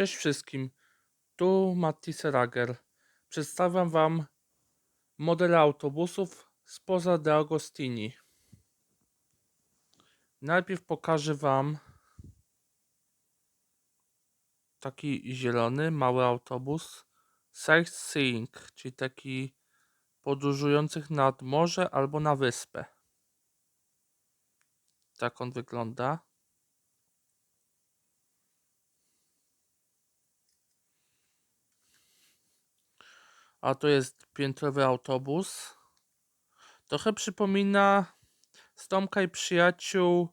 Cześć wszystkim, tu Matti Serager. Przedstawiam Wam modele autobusów spoza De Agostini. Najpierw pokażę Wam taki zielony, mały autobus Sightseeing, czyli taki podróżujących nad morze albo na wyspę. Tak on wygląda. A to jest piętrowy autobus. Trochę przypomina z i przyjaciół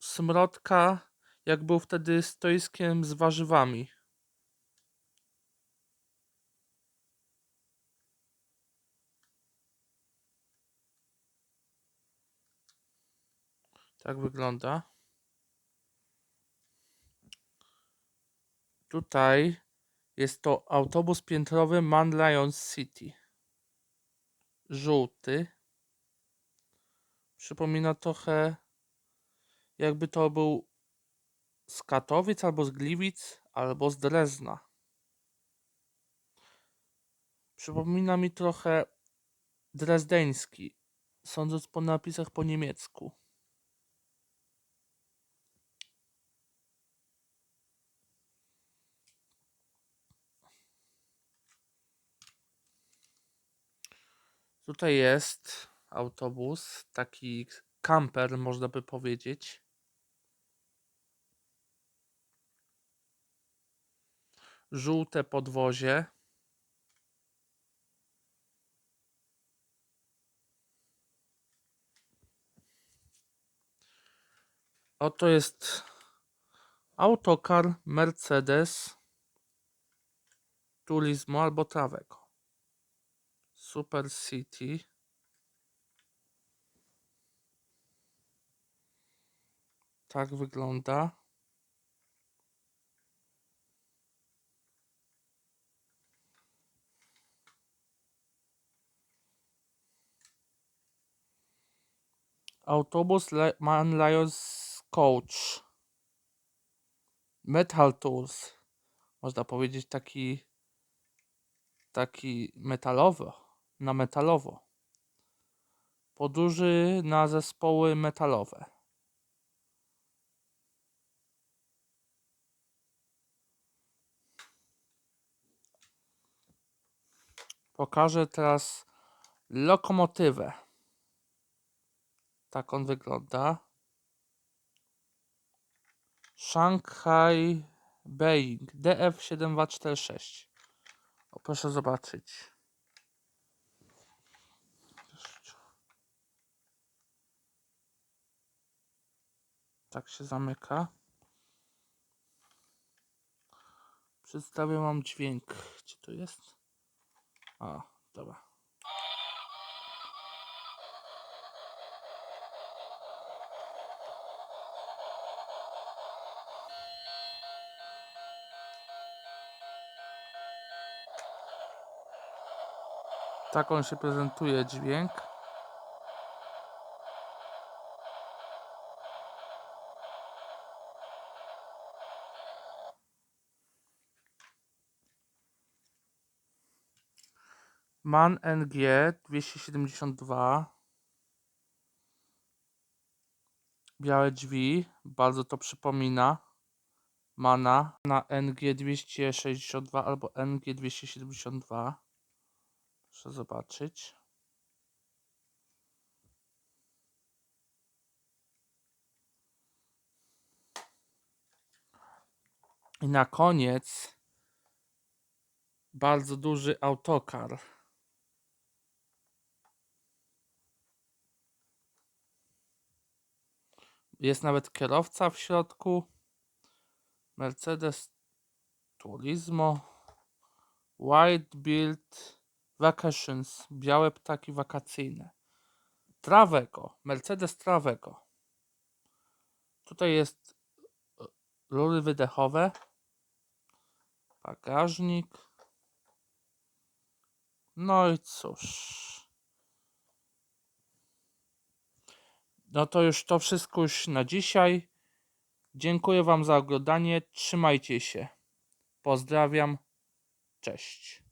Smrodka, jak był wtedy stoiskiem z warzywami. Tak wygląda. Tutaj jest to autobus piętrowy Man Lions City. Żółty. Przypomina trochę jakby to był z Katowic albo z Gliwic albo z Drezna. Przypomina mi trochę drezdeński, sądząc po napisach po niemiecku. Tutaj jest autobus, taki kamper, można by powiedzieć. Żółte podwozie. Oto jest autokar Mercedes Turismo albo Traveco. Super City. Tak wygląda. Autobus Man Lions Coach. Metal Tools. Można powiedzieć taki taki metalowy, na metalowo. Podróży na zespoły metalowe. Pokażę teraz lokomotywę. Tak on wygląda. Shanghai Beijing DF7246. O, proszę zobaczyć. Tak się zamyka. Przedstawię wam dźwięk. Gdzie to jest? A, dobra. Tak on się prezentuje dźwięk. MAN NG 272 Białe drzwi, bardzo to przypomina Mana na NG 262 albo NG 272 Proszę zobaczyć. I na koniec bardzo duży autokar. Jest nawet kierowca w środku. Mercedes Turismo White Build Vacations. Białe ptaki wakacyjne. Travego. Mercedes Travego. Tutaj jest e, rury wydechowe. Bagażnik. No i cóż. No to już to wszystko już na dzisiaj. Dziękuję Wam za oglądanie. Trzymajcie się. Pozdrawiam. Cześć.